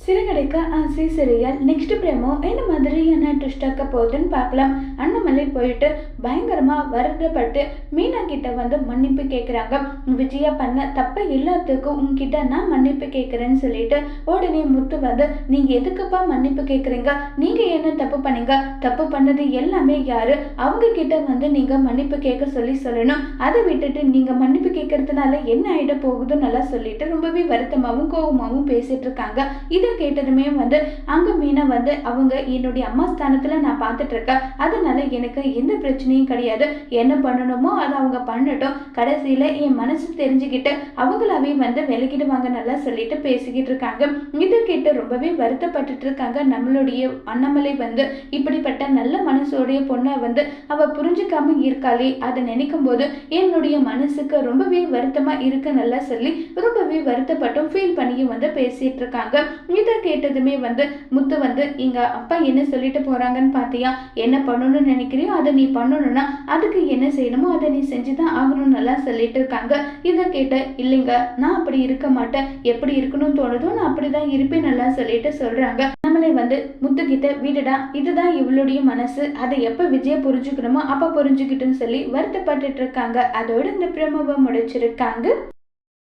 சிறுகடைக்கு ஆசை சிறியல் நெக்ஸ்ட் பிரேமோ என்ன மாதிரியான ட்விஸ்டாக்க போகுதுன்னு பார்க்கலாம். அண்ணாமலை போயிட்டு பயங்கரமா வருத்தப்பட்டு மீனா கிட்ட வந்து மன்னிப்பு கேட்குறாங்க விஜயா பண்ண தப்ப எல்லாத்துக்கும் உங்ககிட்ட நான் மன்னிப்பு கேட்குறேன்னு சொல்லிட்டு உடனே முத்து வந்து நீங்க எதுக்குப்பா மன்னிப்பு கேட்குறீங்க நீங்க என்ன தப்பு பண்ணீங்க? தப்பு பண்ணது எல்லாமே யாரு? அவங்க கிட்ட வந்து நீங்க மன்னிப்பு கேட்க சொல்லி சொல்லணும். அதை விட்டுட்டு நீங்க மன்னிப்பு கேட்கறதுனால என்ன ஆகிட போகுதுன்னு நல்லா சொல்லிட்டு ரொம்பவே வருத்தமாகவும் கோபமாகவும் பேசிட்டு இருக்காங்க. இதை கேட்டதுமே வந்து அங்க மீனா வந்து அவங்க என்னுடைய அம்மா ஸ்தானத்துல நான் பார்த்துட்டு இருக்கேன் அதனால எனக்கு எந்த பிரச்சனையும் கிடையாது. என்ன பண்ணணுமோ அதை அவங்க பண்ணட்டும். கடைசியில என் மனசு தெரிஞ்சுக்கிட்டு அவங்களாவே வந்து விலகிடுவாங்க நல்லா சொல்லிட்டு பேசிக்கிட்டு இருக்காங்க இதை கேட்டு ரொம்பவே வருத்தப்பட்டுட்டு இருக்காங்க நம்மளுடைய அண்ணாமலை வந்து இப்படிப்பட்ட நல்ல மனசோடைய பொண்ணை வந்து அவ புரிஞ்சுக்காம இருக்காளே அதை நினைக்கும் போது என்னுடைய மனசுக்கு ரொம்பவே வருத்தமா இருக்கு நல்லா சொல்லி ரொம்பவே வருத்தப்பட்டும் ஃபீல் பண்ணியும் வந்து பேசிட்டு இருக்காங்க இதை கேட்டதுமே வந்து முத்து வந்து இங்க அப்பா என்ன சொல்லிட்டு போறாங்கன்னு பார்த்தியா? என்ன பண்ணணும்னு நினைக்கிறியோ அதை நீ பண்ணணும்னா அதுக்கு என்ன செய்யணுமோ அதை நீ செஞ்சுதான் ஆகணும்னு நல்லா சொல்லிட்டு இருக்காங்க. இதை கேட்ட இல்லைங்க நான் அப்படி இருக்க மாட்டேன். எப்படி இருக்கணும்னு தோணுதோ நான் அப்படிதான் இருப்பேன் நல்லா சொல்லிட்டு சொல்றாங்க. நம்மளே வந்து முத்துக்கிட்ட வீடுடா இதுதான் இவளுடைய மனசு. அதை எப்ப விஜய புரிஞ்சுக்கணுமோ அப்ப புரிஞ்சுக்கிட்டுன்னு சொல்லி வருத்தப்பட்டுட்டு இருக்காங்க. அதோட இந்த பிரமவை முடிச்சிருக்காங்க.